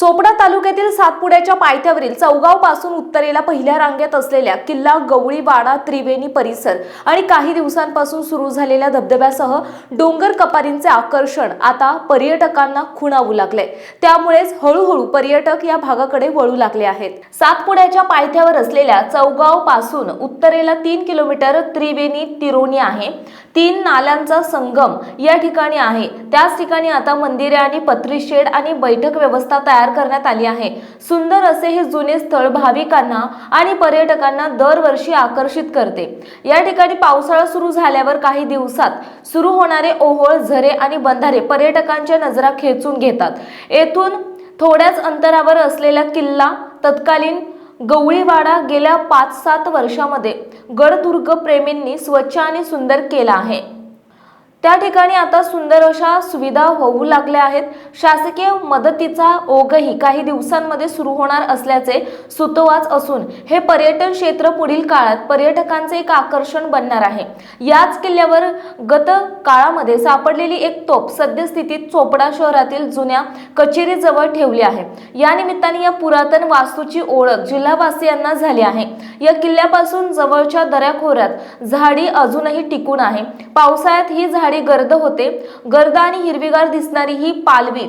चोपडा तालुक्यातील सातपुड्याच्या पायथ्यावरील चौगावपासून उत्तरेला पहिल्या रांगेत असलेल्या किल्ला गवळीवाडा त्रिवेणी परिसर आणि काही दिवसांपासून सुरू झालेल्या धबधब्यासह डोंगर कपारींचे आकर्षण आता पर्यटकांना खुणावू लागले. त्यामुळेच हळूहळू पर्यटक या भागाकडे वळू लागले आहेत. सातपुड्याच्या पायथ्यावर असलेल्या चौगावपासून उत्तरेला तीन किलोमीटर त्रिवेणी तिरोणी आहे. तीन नाल्यांचा संगम या ठिकाणी आहे. त्याच ठिकाणी आता मंदिरे आणि पत्रीशेड आणि बैठक व्यवस्था तयार करण्यात आली आहे. सुंदर असे हे जुने स्थळ भाविकांना आणि पर्यटकांना दरवर्षी आकर्षित करते. या ठिकाणी पावसाळा सुरू झाल्यावर काही दिवसात सुरू होणारे ओहोळ झरे आणि बंधारे पर्यटकांच्या नजरा खेचून घेतात. येथून थोड्याच अंतरावर असलेला किल्ला तत्कालीन गवळीवाडा गेल्या पाच सात वर्षामध्ये गडदुर्ग प्रेमींनी स्वच्छ आणि सुंदर केला आहे. त्या ठिकाणी आता सुंदर अशा सुविधा होऊ लागल्या आहेत. शासकीय मदतीचा ओघही काही दिवसांमध्ये सुरू होणार असल्याचे सुतोवाच असून हे पर्यटन क्षेत्र पुढील काळात पर्यटकांचे एक आकर्षण बनणार आहे. याच किल्ल्यावर गत काळामध्ये सापडलेली एक तोप सद्यस्थितीत चोपडा शहरातील जुन्या कचेरीजवळ ठेवली आहे. या निमित्ताने या पुरातन वास्तूची ओळख जिल्हावासियांना झाली आहे. या किल्ल्यापासून जवळच्या दऱ्याखोऱ्यात झाडी अजूनही टिकून आहे. पावसाळ्यात ही झाडी गर्द होते. गर्द आणि हिरवीगार दिसणारी ही पालवी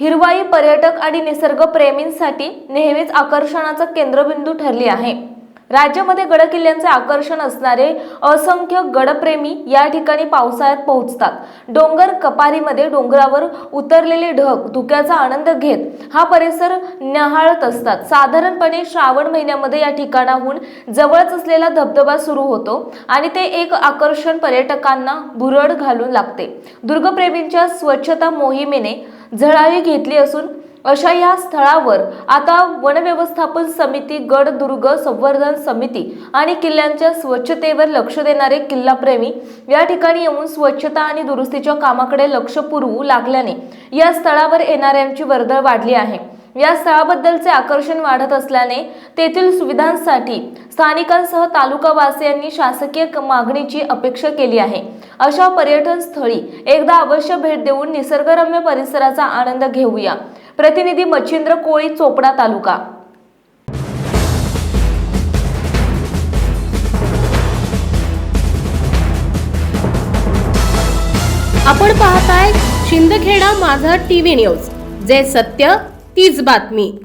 हिरवाई पर्यटक आणि निसर्गप्रेमींसाठी नेहमीच आकर्षणाचा केंद्रबिंदू ठरली आहे. राज्यामध्ये गडकिल्ल्यांचे आकर्षण असणारे असंख्य गडप्रेमी या ठिकाणी पावसाळ्यात पोहोचतात. डोंगर कपारीमध्ये डोंगरावर उतरलेले ढग धुक्याचा आनंद घेत हा परिसर न्याहाळत असतात. साधारणपणे श्रावण महिन्यामध्ये या ठिकाणाहून जवळच असलेला धबधबा सुरू होतो आणि ते एक आकर्षण पर्यटकांना भुरळ घालून लागते. दुर्गप्रेमींच्या स्वच्छता मोहिमेने झळाळी घेतली असून अशा या स्थळावर आता वनव्यवस्थापन समिती गडदुर्ग संवर्धन समिती आणि किल्ल्यांच्या स्वच्छतेवर लक्ष देणारे किल्लाप्रेमी या ठिकाणी येऊन स्वच्छता आणि दुरुस्तीच्या कामाकडे लक्ष पुरवू लागल्याने या स्थळावर येणाऱ्यांची वर्दळ वाढली आहे. या स्थळाबद्दलचे आकर्षण वाढत असल्याने तेथील सुविधांसाठी स्थानिकांसह तालुकावासियांनी शासकीय मागणीची अपेक्षा केली आहे. अशा पर्यटन स्थळी एकदा अवश्य भेट देऊन निसर्गरम्य परिसराचा आनंद घेऊया. प्रतिनिधी मच्छिंद्र कोळी चोपडा तालुका. आपण पाहताय शिंदखेडा माझा टीव्ही न्यूज. जे सत्य तीच बातमी.